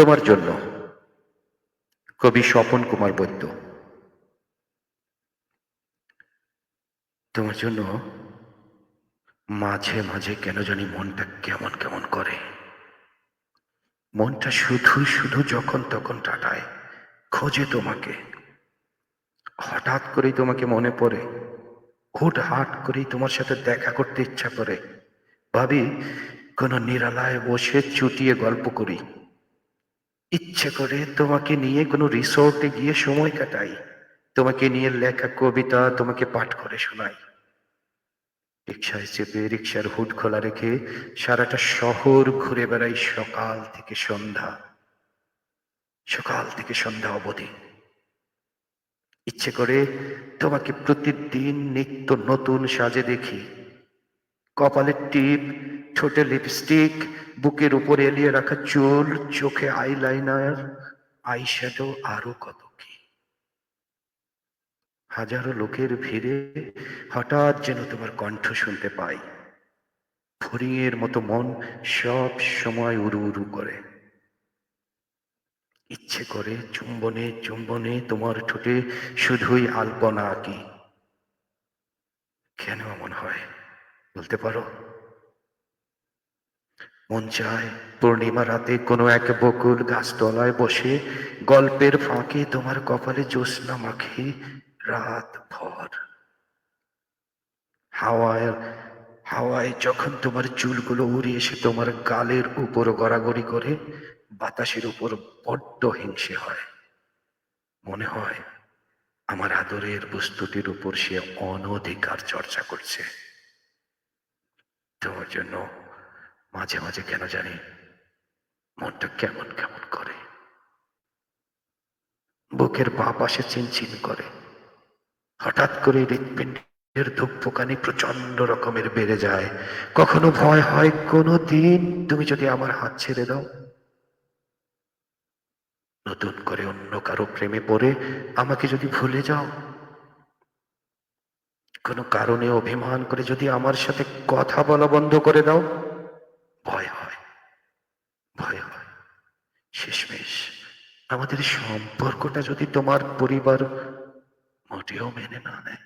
তোমার জন্য। কবি স্বপন কুমার বৈদ্য। তোমার জন্য মাঝে মাঝে কেন জানি মনটা কেমন কেমন করে। মনটা শুধু শুধু যখন তখন টাটায় খোঁজে তোমাকে। হঠাৎ করেই তোমাকে মনে পড়ে। হুট হাট করেই তোমার সাথে দেখা করতে ইচ্ছা করে। ভাবি, কোনো নিরালায় বসে চুটিয়ে গল্প করি। ইচ্ছে করে তোমাকে নিয়ে কোনো রিসোর্টে গিয়ে সময় কাটাই। তোমাকে নিয়ে লেখা কবিতা তোমাকে পাঠ করে শোনাই। রিক্সায় চেপে রিক্সার হুড খোলা রেখে সারাটা শহর ঘুরে বেড়াই সকাল থেকে সন্ধ্যা। সকাল থেকে সন্ধ্যা অবধি। ইচ্ছে করে তোমাকে প্রতিদিন নিত্য নতুন সাজে দেখি। কপালের টিপ ঠোঁটে লিপস্টিক বুকের উপর এলিয়ে রাখা চুল, চোখে আইলাইনার আইশ্যাডো আরও কত কি। হাজারো লোকের ভিড়ে হঠাৎ যেন তোমার কণ্ঠ শুনতে পাই। ফড়িংয়ের মতো মন সব সময় উড়ু উড়ু করে। ইচ্ছে করে চুম্বনে চুম্বনে তোমার ঠোঁটে শুধুই আলপনা আঁকি। কেন এমন হয়, বলতে পারো? মন চায়। পূর্ণিমা রাতে কোনো এক বকুল গাছতলায় বসে, গল্পের ফাঁকে তোমার কপালে জ্যোৎস্না মাখি রাত ভর। হাওয়ায় হাওয়ায় যখন তোমার চুলগুলো উড়ে এসে তোমার গালের উপর গড়াগড়ি করে, বাতাসের উপর বড্ড হিংসে হয়। মনে হয় আমার আদরের বস্তুটির উপর সে অনধিকার চর্চা করছে। তোমার জন্য মাঝে মাঝে কেন জানি মনটা কেমন কেমন করে। বুকের বা পাশে চিনচিন করে। হঠাৎ করে হৃৎপিণ্ডের ধূপকানি প্রচণ্ড রকমের বেড়ে যায়। কখনো ভয় হয়, কোনো দিন তুমি যদি আমার হাত ছেড়ে দাও। নতুন করে অন্য কারও প্রেমে পড়ে আমাকে যদি ভুলে যাও। কোনো কারণে অভিমান করে যদি আমার সাথে কথা বলা বন্ধ করে দাও ভয় হয় ভয় হয় শেষমেশ আমাদের সম্পর্কটা যদি তোমার পরিবার মোটেও মেনে না নেয়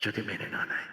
যদি মেনে না নেয়